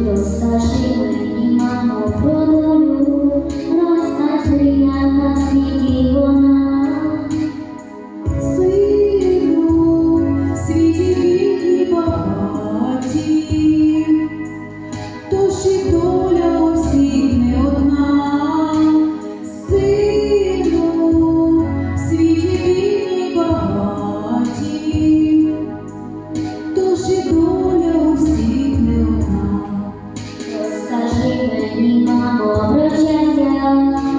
розкажи мені, мамо, про долю, розкажи, як на світі вона. 为你划过的界限。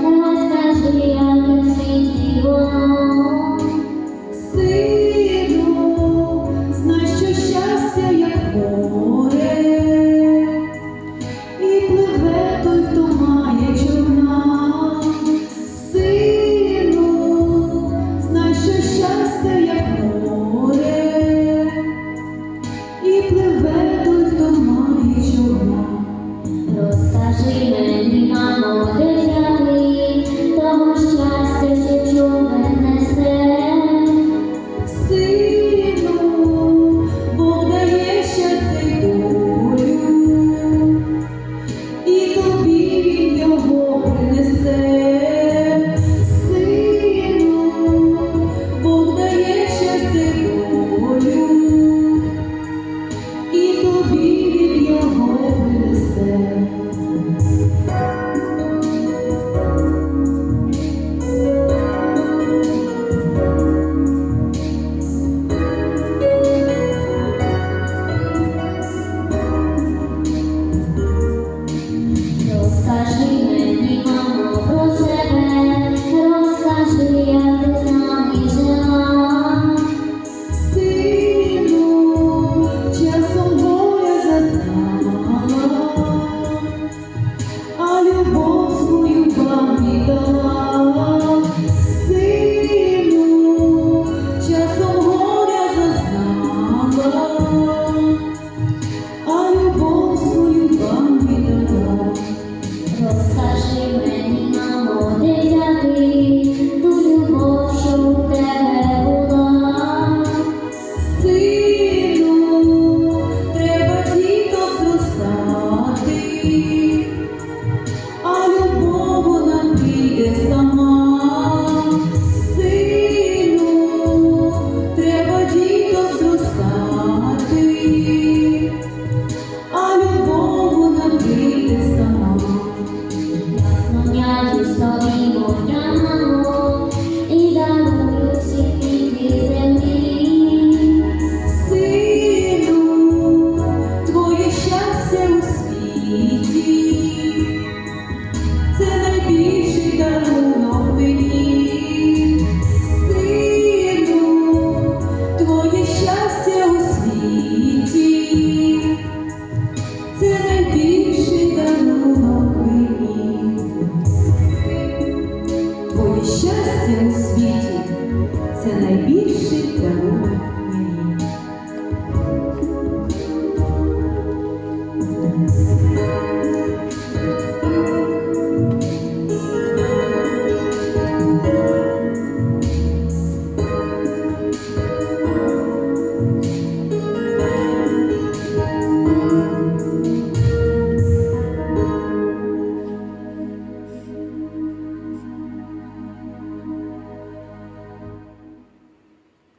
найбільший